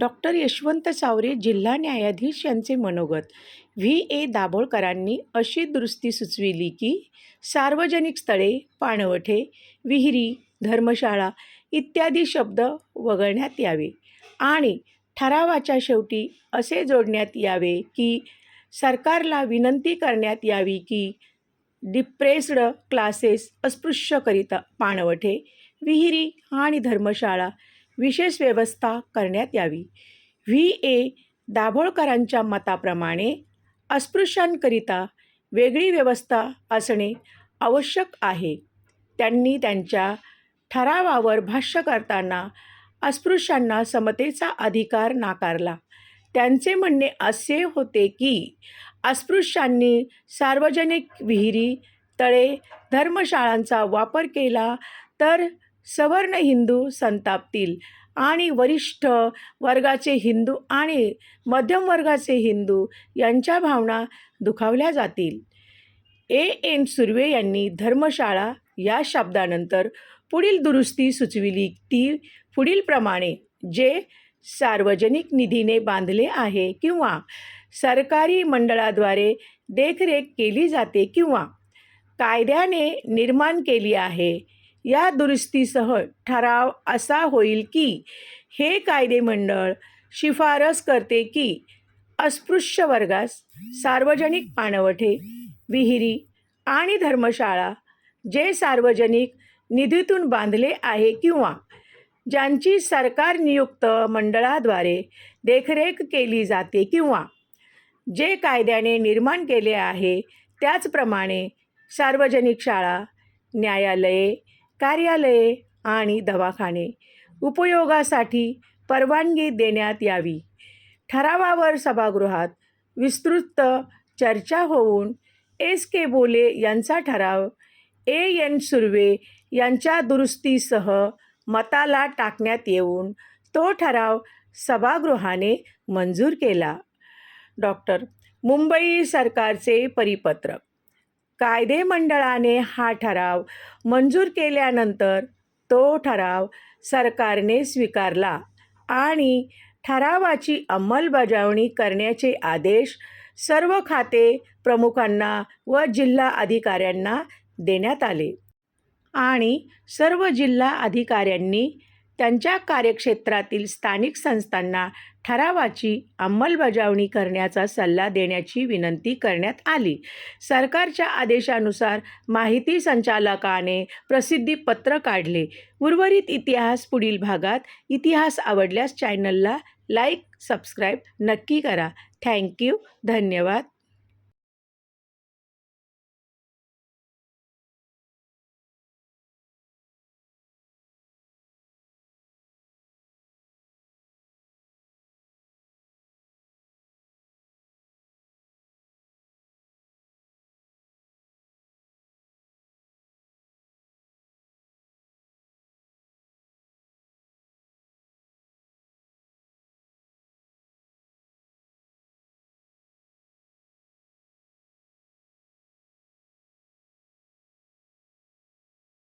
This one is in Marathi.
डॉक्टर यशवंत चावरे जिल्हा न्यायाधीश यांचे मनोगत. व्ही. ए. दाभोळकरांनी अशी दुरुस्ती सुचविली की सार्वजनिक स्थळे पाणवठे विहिरी धर्मशाळा इत्यादी शब्द वगळण्यात यावे आणि ठरावाच्या शेवटी असे जोडण्यात यावे की सरकारला विनंती करण्यात यावी की डिप्रेस्ड क्लासेस अस्पृश्यकरिता पाणवठे विहिरी आणि धर्मशाळा विशेष व्यवस्था करण्यात यावी. व्ही. ए. दाभोळकरांच्या मताप्रमाणे अस्पृश्यांकरिता वेगळी व्यवस्था असणे आवश्यक आहे. त्यांनी त्यांच्या ठरावावर भाष्य करताना अस्पृश्यांना समतेचा अधिकार नाकारला. त्यांचे म्हणणे असे होते की अस्पृश्यांनी सार्वजनिक विहिरी तळे धर्मशाळांचा वापर केला तर सवर्ण हिंदू संतापतील आणि वरिष्ठ वर्गाचे हिंदू आणि मध्यम वर्गाचे हिंदू यांच्या भावना दुखावल्या जातील. ए. एन. सुर्वे यांनी धर्मशाळा या शब्दानंतर पुढील दुरुस्ती सुचविली ती पुढीलप्रमाणे जे सार्वजनिक निधीने बांधले आहे किंवा सरकारी मंडळाद्वारे देखरेख केली जाते किंवा कायद्याने निर्माण केली आहे. या दुरुस्तीसह ठराव असा होईल की हे कायदेमंडळ शिफारस करते की अस्पृश्य वर्गास सार्वजनिक पाणवठे विहिरी आणि धर्मशाळा जे सार्वजनिक निधीतून बांधले आहे किंवा ज्यांची सरकार नियुक्त मंडळाद्वारे देखरेख केली जाते किंवा जे कायद्याने निर्माण केले आहे त्याचप्रमाणे सार्वजनिक शाळा न्यायालये कार्यालये आणि दवाखाने उपयोगासाठी परवानगी देण्यात यावी. ठरावावर सभागृहात विस्तृत चर्चा होऊन एस के बोले यांचा ठराव ए एन सुर्वे यांच्या दुरुस्तीसह मताला टाकण्यात येऊन तो ठराव सभागृहाने मंजूर केला. डॉक्टर मुंबई सरकारचे परिपत्रक कायदेमंडळाने हा ठराव मंजूर केल्यानंतर तो ठराव सरकारने स्वीकारला आणि ठरावाची अंमलबजावणी करण्याचे आदेश सर्व खाते प्रमुखांना व जिल्हा अधिकाऱ्यांना देण्यात आले. आणि सर्व जिल्हा अधिकाऱ्यांनी त्यांच्या कार्यक्षेत्रातील स्थानिक संस्थांना ठरावाची अंमलबजावणी करण्याचा सल्ला देण्याची विनंती करण्यात आली. सरकारच्या आदेशानुसार माहिती संचालकाने प्रसिद्धी पत्र काढले. उर्वरित इतिहास पुढील भागात इतिहास आवडल्यास चॅनलला लाईक सबस्क्राईब नक्की करा. थँक्यू धन्यवाद.